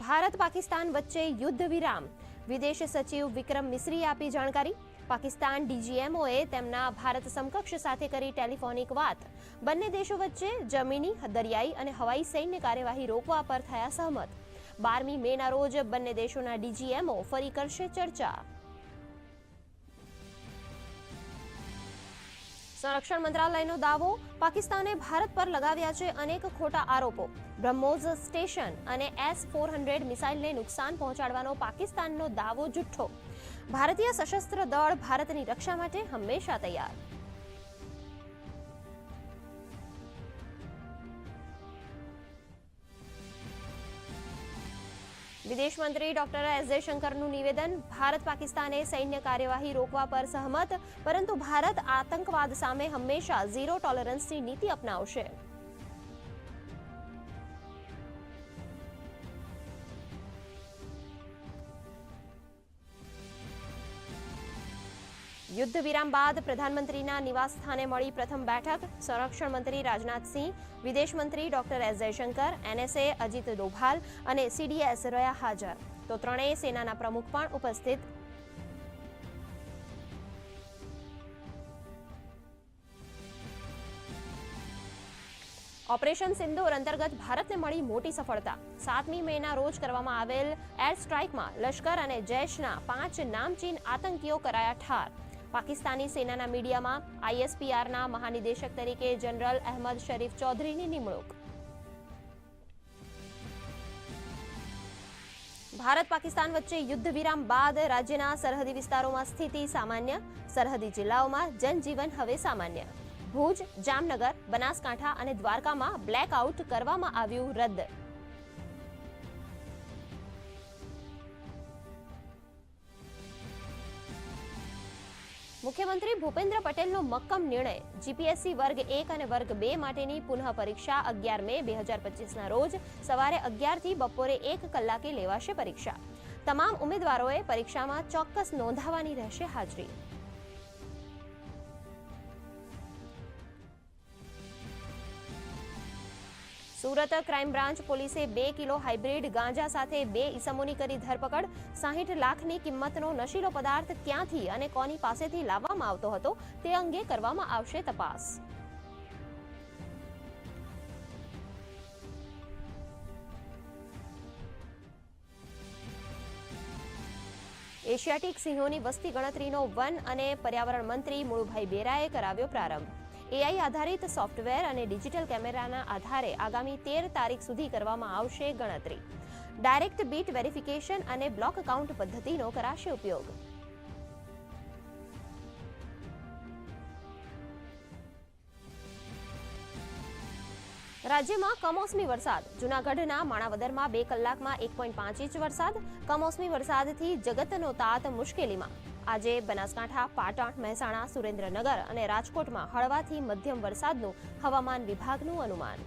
ભારત પાકિસ્તાન વચ્ચે યુદ્ધ વિરામ. વિદેશ સચિવ વિક્રમ મિશ્રીએ આપી જાણકારી. પાકિસ્તાન ડીજીએમઓએ તેમના ભારત સમકક્ષ સાથે કરી ટેલિફોનિક વાત. બંને દેશો વચ્ચે જમીની, દરિયાઈ અને હવાઈ સૈન્ય કાર્યવાહી રોકવા પર થયા સહમત. બારમી મેના રોજ બંને દેશોના ડીજીએમઓ ફરી કરશે ચર્ચા. સંરક્ષણ મંત્રાલયનો દાવો પાકિસ્તાને ભારત પર લગાવ્યા છે અનેક ખોટા આરોપો. બ્રહ્મોઝ સ્ટેશન અને એસ ફોર હંડ્રેડ મિસાઇલને નુકસાન પહોંચાડવાનો પાકિસ્તાનનો દાવો જુઠ્ઠો. ભારતીય સશસ્ત્ર દળ ભારતની રક્ષા માટે હંમેશા તૈયાર. વિદેશ મંત્રી ડોક્ટર એસ જયશંકરનું નિવેદન, ભારત પાકિસ્તાને સૈન્ય કાર્યવાહી રોકવા પર સહમત, પરંતુ ભારત આતંકવાદ સામે હંમેશા ઝીરો ટોલરન્સની નીતિ અપનાવશે. યુદ્ધ વિરામ બાદ પ્રધાનમંત્રીના નિવાસ સ્થાને મળી પ્રથમ બેઠક. સંરક્ષણ મંત્રી રાજનાથસિંહ વિદેશ મંત્રી doctor S Jaishankar, NSA Ajit Doval અને સીડીએસ રહ્યા હાજર. તો ત્રણેય સેનાના પ્રમુખ પણ ઉપસ્થિત. ઓપરેશન સિંદૂર અંતર્ગત ભારતને મળી મોટી સફળતા. સાતમી મેના રોજ કરવામાં આવેલ એર સ્ટ્રાઇકમાં લશ્કર અને જૈશના પાંચ નામચીન આતંકીઓ કરાયા ઠાર. પાકિસ્તાની સેનાના મીડિયામાં આઈએસપીઆરના મહાનિદેશક તરીકે જનરલ અહેમદ શરીફ ચૌધરીની નિમણૂક. ભારત પાકિસ્તાન વચ્ચે યુદ્ધ વિરામ બાદ રાજ્યના સરહદી વિસ્તારોમાં સ્થિતિ સામાન્ય, સરહદી જિલ્લાઓમાં જનજીવન હવે સામાન્ય. ભુજ, જામનગર, બનાસકાંઠા અને દ્વારકામાં બ્લેકઆઉટ કરવામાં આવ્યું રદ. મુખ્યમંત્રી ભૂપેન્દ્ર પટેલનો મક્કમ નિર્ણય. જીપીએસસી વર્ગ એક અને વર્ગ બે માટેની પુનઃ પરીક્ષા અગિયાર મે બે હજાર પચીસના રોજ સવારે અગિયારથી બપોરે એક કલાકે લેવાશે પરીક્ષા. તમામ ઉમેદવારોએ પરીક્ષામાં ચોક્કસ નોંધાવવાની રહેશે હાજરી. સુરત ક્રાઇમ બ્રાન્ચ પોલીસે બે કિલો હાઇબ્રિડ ગાંજા સાથે બે ઈસમોની કરી ધરપકડ. સાહીઠ લાખની કિંમતનો નશીલો પદાર્થ ક્યાંથી અને કોની પાસેથી લાવવામાં આવતો હતો તે અંગે કરવામાં આવશે તપાસ. એશિયાટિક સિંહોની વસ્તી ગણતરીનો વન અને પર્યાવરણ મંત્રી મુળુભાઈ બેરાએ કરાવ્યો પ્રારંભ. એઆઈ આધારિત સોફ્ટવેર અને ડિજિટલ કેમેરાના આધારે આગામી તેર તારીખ સુધી કરવામાં આવશે ગણતરી. ડાયરેક્ટ બીટ વેરિફિકેશન અને બ્લોક કાઉન્ટ પદ્ધતિનો કરાશે ઉપયોગ. રાજ્યમાં કમોસમી વરસાદ. જૂનાગઢના માણાવદરમાં બે કલાકમાં એક પોઈન્ટ પાંચ ઇંચ વરસાદ. કમોસમી વરસાદથી જગતનો તાત મુશ્કેલીમાં. આજે બનાસકાંઠા પાટણ મહેસાણા સુરેન્દ્રનગર અને રાજકોટમાં હળવાથી મધ્યમ વરસાદનું હવામાન વિભાગનું અનુમાન.